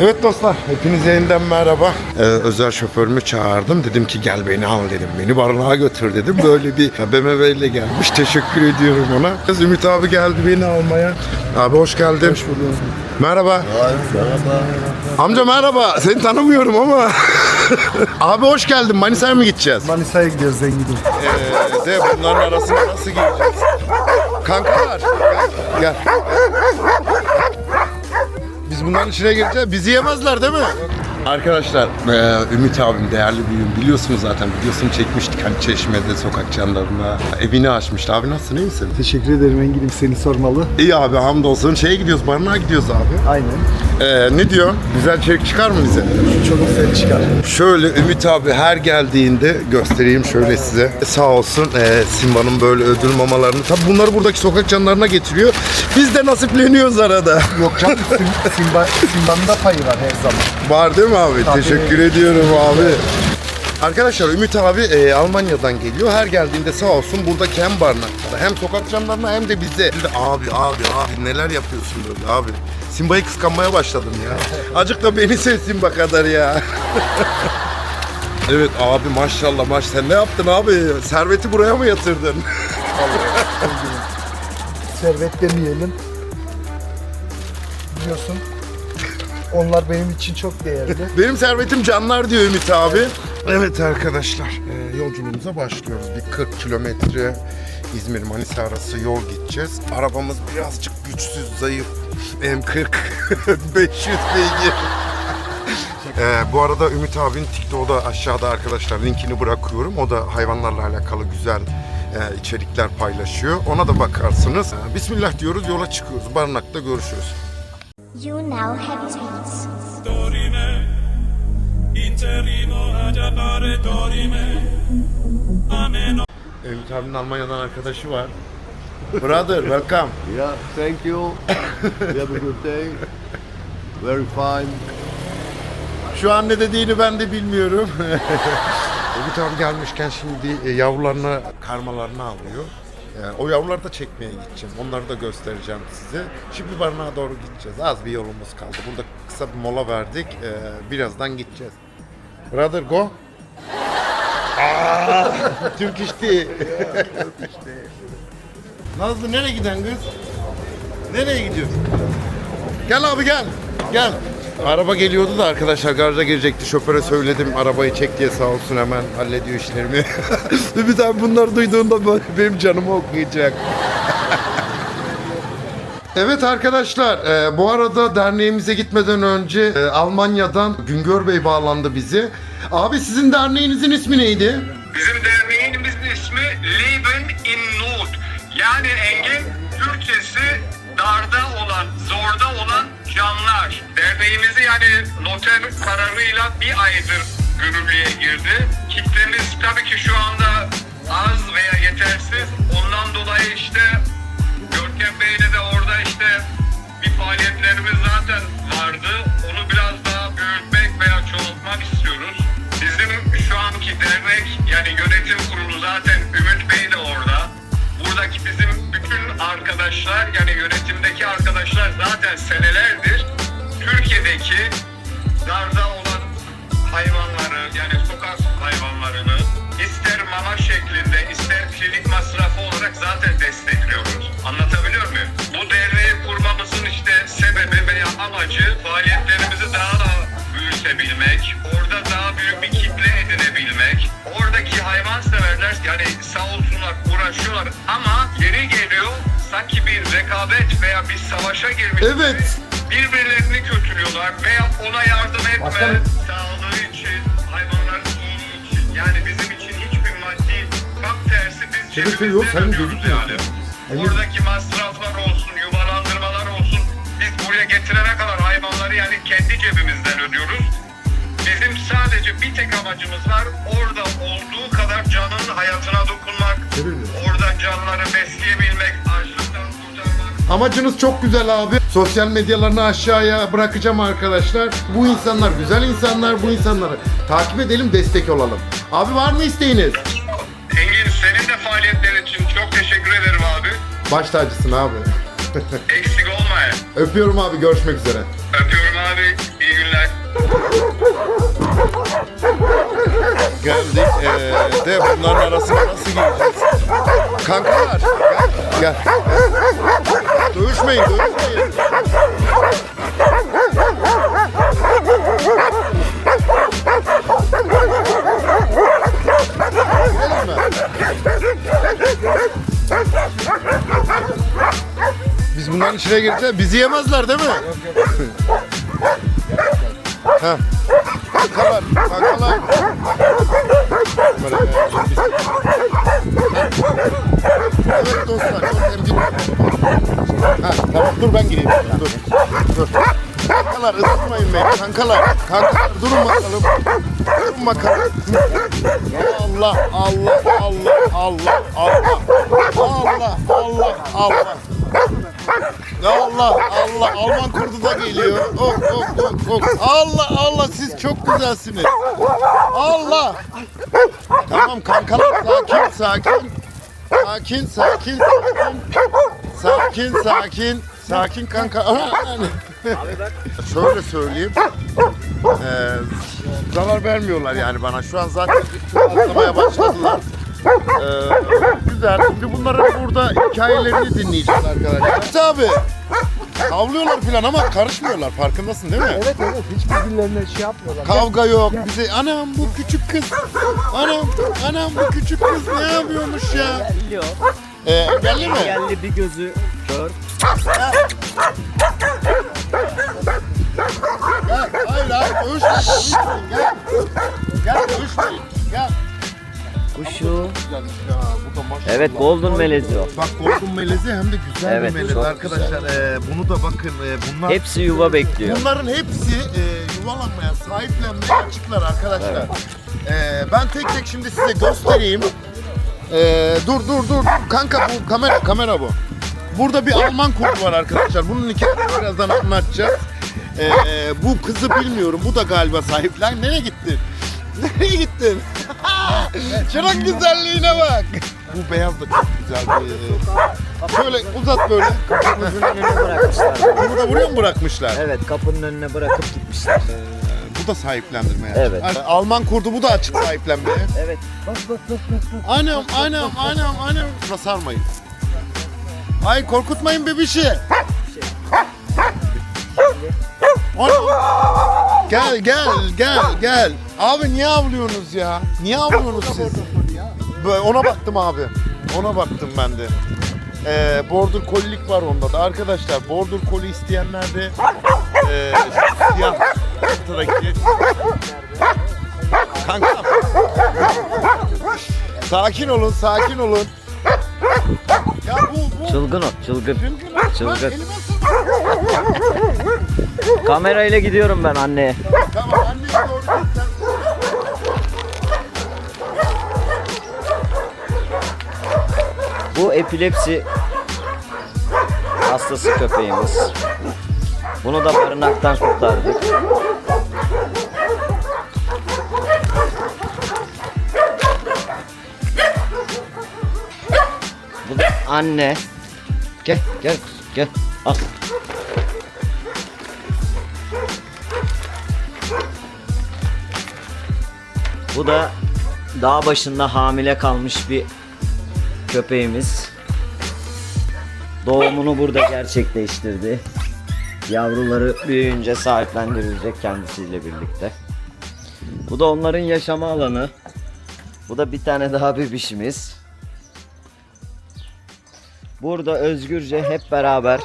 Evet dostlar, hepinize yeniden merhaba. Ee, özel şoförümü çağırdım. Dedim ki gel beni al dedim. Beni barınağa götür dedim. Böyle bir BMW ile gelmiş. Teşekkür ediyorum ona. Ümit abi geldi beni almaya. Abi hoş geldin. Hoş bulduk. Merhaba. Merhaba. Amca merhaba. Seni tanımıyorum ama. abi hoş geldin. Manisa'ya mı gideceğiz? Manisa'ya gidiyoruz zenginim. Ee, de bunların arasına nasıl gireceğiz? Kankalar gel. gel. Bunların içine gireceğiz. Bizi yemezler değil mi? Arkadaşlar, e, Ümit abim değerli büyüğüm. Biliyorsunuz zaten videosunu çekmiştik hani Çeşme'de sokak canlarına. Evini açmıştı. Abi nasılsın, iyi misin? Teşekkür ederim Engin'im seni sormalı. İyi abi hamdolsun. Şeye gidiyoruz, barınağa gidiyoruz abi. Aynen. Ee, ne diyor? Güzel içerik çıkar mı bize? Çok güzel çıkar. Şöyle Ümit abi her geldiğinde göstereyim şöyle size. Sağ olsun e, Simba'nın böyle ödül mamalarını. Tabi bunları buradaki sokak canlarına getiriyor. Biz de nasipleniyoruz arada. Yok canım Sim, Simba, Simba'nın da payı var her zaman. Var değil mi abi? Tabii. Teşekkür ediyorum abi. Arkadaşlar Ümit abi e, Almanya'dan geliyor. Her geldiğinde sağ olsun buradaki hem barınaklara hem sokak canlarına hem de bize. Şimdi abi abi abi neler yapıyorsun böyle abi. Simba'yı kıskanmaya başladım ya. Acık da beni sev Simba kadar ya. evet abi maşallah maş sen ne yaptın abi? Serveti buraya mı yatırdın? Servet demeyelim. Biliyorsun. Onlar benim için çok değerli. Benim servetim canlar diyor Ümit abi. Evet arkadaşlar e, yolculuğumuza başlıyoruz. Bir 40 kilometre İzmir Manisa arası yol gideceğiz. Arabamız birazcık güçsüz, zayıf. M40 500 beygir. E, bu arada Ümit abinin TikTok'da aşağıda arkadaşlar linkini bırakıyorum. O da hayvanlarla alakalı güzel e, içerikler paylaşıyor. Ona da bakarsınız. E, Bismillah diyoruz yola çıkıyoruz. Barınakta görüşürüz. You now have. Dorime, interrimo ad appare dorime, ameno Ümit abinin Almanya'dan arkadaşı var. Brother, welcome. Yeah, thank you. we have a good day. Very fine. Şu an ne dediğini ben de bilmiyorum. Ümit abi gelmişken şimdi e, yavrularını, karmalarını alıyor. E, O yavruları da çekmeye gideceğim. Onları da göstereceğim size. Şimdi barınağa doğru gideceğiz. Az bir yolumuz kaldı. Burada kısa bir mola verdik. E, Birazdan gideceğiz. Brother go. Aa, Türk işti. Nazlı nereye giden kız? Nereye gidiyorsun? Gel abi gel. Gel. Araba geliyordu da arkadaşlar garaja girecekti. Şoföre söyledim arabayı çek diye sağ olsun hemen hallediyor işlerimi. Ümit abi bunları duyduğunda benim canımı okuyacak. Evet arkadaşlar, e, bu arada derneğimize gitmeden önce e, Almanya'dan Güngör Bey bağlandı bizi. Abi sizin derneğinizin ismi neydi? Bizim derneğimizin ismi Leben in Not. Yani engin Türkçesi darda olan, zorda olan canlar. Derneğimizi yani noter kararıyla bir aydır yürürlüğe girdi. Kitlemiz tabii ki şu anda az veya yetersiz. Ondan dolayı işte Görkem Bey'le de orada yani yönetimdeki arkadaşlar zaten senelerdir Türkiye'deki darda olan hayvanları yani sokak hayvanlarını ister mama şeklinde ister klinik masrafı olarak zaten destekliyoruz. Anlatabiliyor muyum? Bu derneği kurmamızın işte sebebi veya amacı faaliyetlerimizi daha da büyütebilmek, orada daha büyük bir kitle edinebilmek. Oradaki hayvanseverler yani sağ olsunlar uğraşıyorlar ama yeri geliyor sanki bir rekabet veya bir savaşa girmiş Evet. birbirlerini kötülüyorlar veya ona yardım etme Başkanım. sağlığı için, hayvanların iyiliği için. Yani bizim için hiçbir maddi tam tersi biz Şeref cebimizden yok, gözükmüyor. yani. Buradaki masraflar olsun, yuvalandırmalar olsun. Biz buraya getirene kadar hayvanları yani kendi cebimizden ödüyoruz. Bizim sadece bir tek amacımız var. Orada olduğu kadar canın hayatına dokunmak. Orada canları besleyebilmek. Amacınız çok güzel abi. Sosyal medyalarını aşağıya bırakacağım arkadaşlar. Bu insanlar güzel insanlar. Bu insanları takip edelim, destek olalım. Abi var mı isteğiniz? Engin senin de faaliyetlerin için çok teşekkür ederim abi. Baş tacısın abi. Eksik olma ya. Öpüyorum abi görüşmek üzere. Öpüyorum abi. İyi günler. Geldik. Ee, de bunların arasına nasıl gireceğiz? Kankalar. Gel. gel. Dövüşmeyin dövüşmeyin. Biz bunların içine gireceğiz. Bizi yemezler değil mi? ha. Kankalar, kankalar. Evet dostlar, çok emgin. Ha, tamam dur ben gireyim. Dur, dur. Kankalar ısırmayın beni. Kankalar, kankalar durun bakalım. Durun bakalım. Allah, Allah, Allah, Allah, Allah. Allah, Allah, Allah. Allah Allah Alman kurdu da geliyor. Ok ok ok ok. Allah Allah siz çok güzelsiniz. Allah. Tamam kankalar sakin sakin. Sakin sakin sakin. Sakin sakin. Sakin kanka. Şöyle söyleyeyim. Ee, zarar vermiyorlar yani bana. Şu an zaten atlamaya başladılar. Ee, güzel. Şimdi bunların burada hikayelerini dinleyeceğiz arkadaşlar. Evet abi. Havlıyorlar falan ama karışmıyorlar. Farkındasın değil mi? Evet evet hiç birbirlerine şey yapmıyorlar. Kavga yok. Bize anam bu küçük kız. Anam anam bu küçük kız ne yapıyormuş ya? Geliyor. Ee, engelli mi? Geldi bir gözü kör. Gel. Hayır hayır. Dövüşmeyin. Gel. Gel dövüşmeyin. Gel. Kuşu. Güzel ya. Bu da maşallah. Evet golden melezi o. Bak golden melezi hem de güzel Evet, bir melezi çok arkadaşlar. Ee, bunu da bakın e, bunlar Hepsi yuva bekliyor. bunların hepsi e, yuvalanmaya, sahiplenmeye açıklar arkadaşlar. Ee, ben tek tek şimdi size göstereyim. Ee, dur dur dur dur. kanka bu kamera kamera bu. Burada bir Alman kurdu var arkadaşlar. Bunun hikayesini birazdan anlatacağız. Ee, bu kızı bilmiyorum. Bu da galiba sahiplen. Nereye gittin? Nereye gittin? Şunun güzelliğine bak. Bu beyaz da çok güzel bir. Şöyle uzat böyle. Kapımızın önüne bırakmışlar. Bunu da buraya mı bırakmışlar? Evet kapının önüne bırakıp gitmişler. Bu da sahiplendirmeye. Evet. açık. Alman kurdu bu da açık sahiplenmeye. Evet. Bak bak bak bak. bak. Anam anam anam anam. Buna sarmayın. Ay korkutmayın bebişi. Anam. Gel gel gel gel. Abi niye avlıyorsunuz ya? Niye avlıyorsunuz siz? Böyle Ona baktım abi. Ona baktım ben de. Ee, border collilik var onda da. Arkadaşlar border collie isteyenler de ee, siyah ortadaki Kanka. sakin olun, sakin olun. Ya bu bu Çılgın o çılgın. Çılgın lan, Çılgın. elime ısırma. Kamerayla gidiyorum ben anneye. Tamam anneyi doğru sen. Bu epilepsi hastası köpeğimiz. Bunu da barınaktan kurtardık. Bu da anne. Gel gel gel. Al. Bu da dağ başında hamile kalmış bir köpeğimiz. Doğumunu burada gerçekleştirdi. Yavruları büyüyünce sahiplendirilecek kendisiyle birlikte. Bu da onların yaşama alanı. Bu da bir tane daha bebişimiz. Burada özgürce hep beraber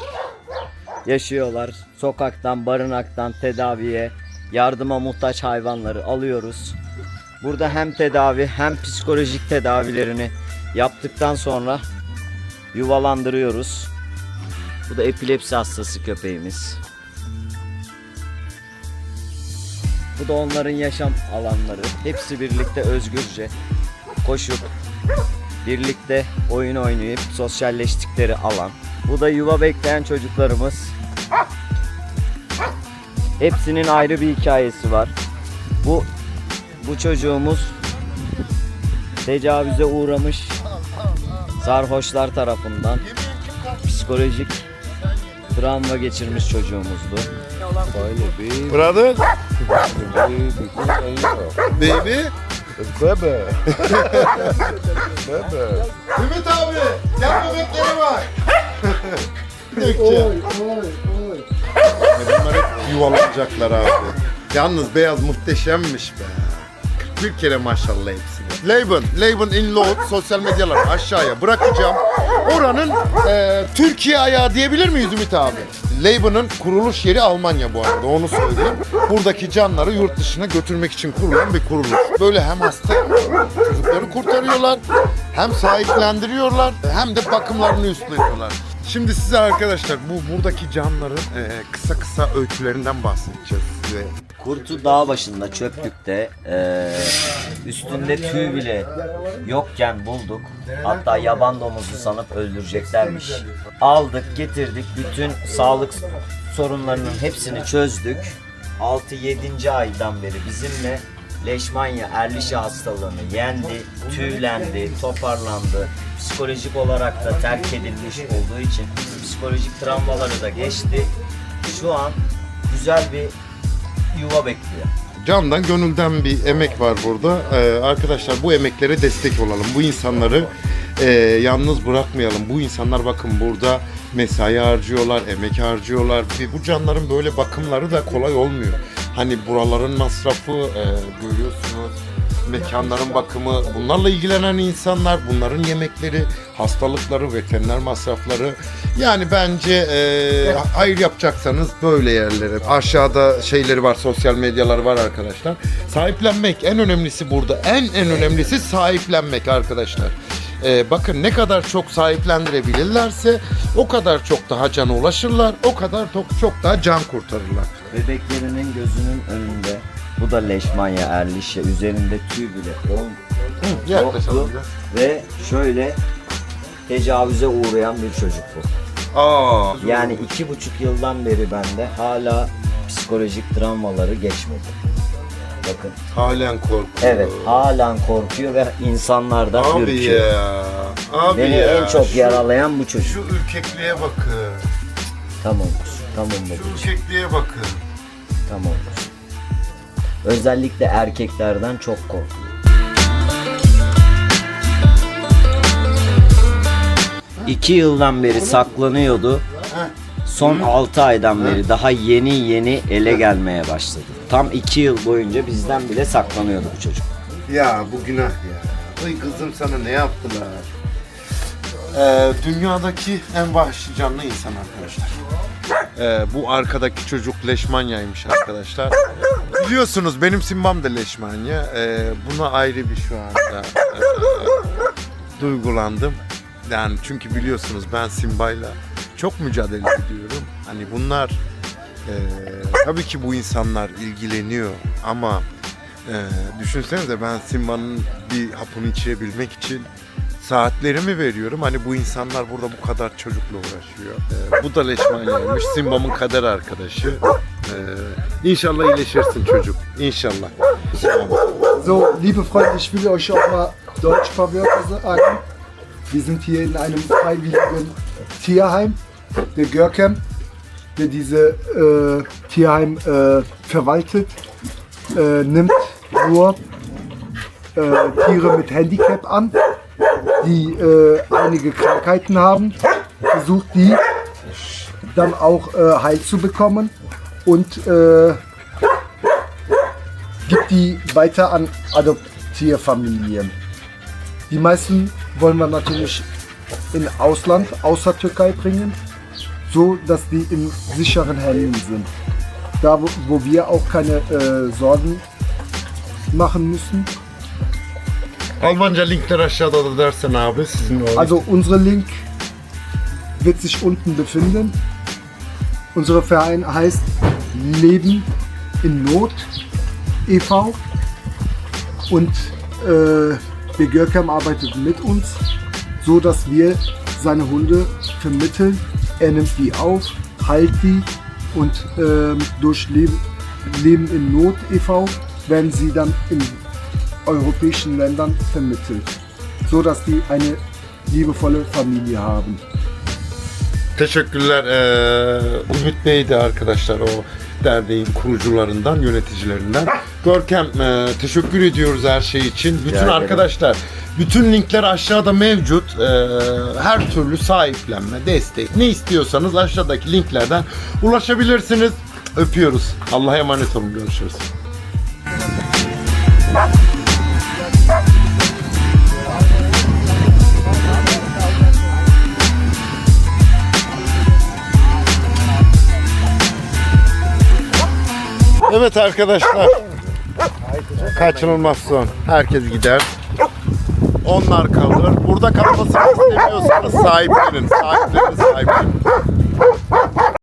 yaşıyorlar. Sokaktan, barınaktan tedaviye, yardıma muhtaç hayvanları alıyoruz. Burada hem tedavi hem psikolojik tedavilerini yaptıktan sonra yuvalandırıyoruz. Bu da epilepsi hastası köpeğimiz. Bu da onların yaşam alanları. Hepsi birlikte özgürce koşup birlikte oyun oynayıp sosyalleştikleri alan. Bu da yuva bekleyen çocuklarımız. Hepsinin ayrı bir hikayesi var. Bu bu çocuğumuz tecavüze uğramış sarhoşlar tarafından psikolojik travma geçirmiş çocuğumuzdu. Brother. Baby. Bebe. Bebe. Ümit abi gel bebekleri var. Dökçe. Oy oy oy. Bunlar hep yuvalanacaklar abi. Yalnız beyaz muhteşemmiş be. 41 kere maşallah hepsine. Laban, Laban in Lord sosyal medyalar aşağıya bırakacağım. Oranın e, Türkiye ayağı diyebilir miyiz Ümit abi? Laban'ın kuruluş yeri Almanya bu arada onu söyleyeyim. Buradaki canları yurt dışına götürmek için kurulan bir kuruluş. Böyle hem hasta çocukları kurtarıyorlar, hem sahiplendiriyorlar, hem de bakımlarını üstleniyorlar. Şimdi size arkadaşlar bu buradaki canların e, kısa kısa öykülerinden bahsedeceğiz size. Kurtu dağ başında çöplükte eee, üstünde tüy bile yokken bulduk. Hatta yaban domuzu sanıp öldüreceklermiş. Aldık getirdik bütün sağlık sorunlarının hepsini çözdük. 6-7. aydan beri bizimle leşmanya erlişe hastalığını yendi, tüylendi, toparlandı. Psikolojik olarak da terk edilmiş olduğu için psikolojik travmaları da geçti. Şu an güzel bir yuva bekliyor. Candan gönülden bir emek var burada. Ee, arkadaşlar bu emeklere destek olalım. Bu insanları e, yalnız bırakmayalım. Bu insanlar bakın burada mesai harcıyorlar, emek harcıyorlar. Ve bu canların böyle bakımları da kolay olmuyor. Hani buraların masrafı e, görüyorsunuz. Mekanların bakımı, bunlarla ilgilenen insanlar, bunların yemekleri, hastalıkları, veteriner masrafları. Yani bence e, hayır yapacaksanız böyle yerlere. Aşağıda şeyleri var, sosyal medyaları var arkadaşlar. Sahiplenmek en önemlisi burada. En en önemlisi sahiplenmek arkadaşlar. E, bakın ne kadar çok sahiplendirebilirlerse o kadar çok daha cana ulaşırlar, o kadar çok, çok daha can kurtarırlar. Bebeklerinin gözünün önünde bu da leşmanya erlişe üzerinde tüy bile ol, Yaklaşalım yoktu biraz. ve şöyle tecavüze uğrayan bir çocuk bu. Aa, Yani iki buçuk yıldan beri bende hala psikolojik travmaları geçmedi. Bakın halen korkuyor. evet halen korkuyor ve insanlardan Abi ürküyor. ya. Abi Beni ya. en çok Şu- yaralayan bu çocuk. Şu ürkekliğe bakın. Tamam, tamam Şu babacığım, ürkekliğe bakın. tamam. Özellikle erkeklerden çok korkuyor. İki yıldan beri saklanıyordu. Son 6 aydan beri daha yeni yeni ele gelmeye başladı. Tam 2 yıl boyunca bizden bile saklanıyordu bu çocuk. Ya bu günah ya. Ay kızım sana ne yaptılar? Ee, dünyadaki en vahşi canlı insan arkadaşlar. Ee, bu arkadaki çocuk leşmanyaymış arkadaşlar. Biliyorsunuz benim simbam da leşmanya. Ee, buna ayrı bir şu anda e, duygulandım. Yani çünkü biliyorsunuz ben Simba'yla çok mücadele ediyorum. Hani bunlar e, tabii ki bu insanlar ilgileniyor ama e, düşünsenize ben Simba'nın bir hapını içirebilmek için saatlerimi veriyorum. Hani bu insanlar burada bu kadar çocukla uğraşıyor. E, bu da leşmanyaymış. Simba'mın kader arkadaşı. E, inşallah iyileşirsin çocuk. İnşallah. So, liebe Freunde, ich will euch auch mal Deutsch Deutschverwörter sagen. Wir sind hier in einem freiwilligen Tierheim, der Görkem, der diese äh, Tierheim äh, verwaltet, äh, nimmt nur äh, Tiere mit Handicap an, die äh, einige Krankheiten haben, versucht die dann auch äh, heil zu bekommen und äh, gibt die weiter an Adoptierfamilien. Die meisten wollen wir natürlich in Ausland, außer Türkei bringen, so dass die in sicheren Händen sind. Da, wo, wo wir auch keine äh, Sorgen machen müssen. Almanca linkler aşağıda da dersen abi sizin o Also unsere Link wird sich unten befinden. Unser Verein heißt Leben in Not e.V. Und äh, der Görkam arbeitet mit uns, so dass wir seine Hunde vermitteln. Er nimmt die auf, heilt die und ähm, durch Leben, Leben in Not e.V. werden sie dann in europäischen Ländern vermittelt, so dass die eine liebevolle Familie haben. Teşekkürler. Ee, Ümit Bey de arkadaşlar o Derneği'nin kurucularından, yöneticilerinden. Görkem e, teşekkür ediyoruz her şey için. Bütün ederim. arkadaşlar, bütün linkler aşağıda mevcut. E, her türlü sahiplenme, destek, ne istiyorsanız aşağıdaki linklerden ulaşabilirsiniz. Öpüyoruz. Allah'a emanet olun. Görüşürüz. Evet arkadaşlar. Kaçınılmaz son. Herkes gider. Onlar kalır. Burada kalmasını istemiyorsanız sahiplenin. Sahiplenin, sahiplenin.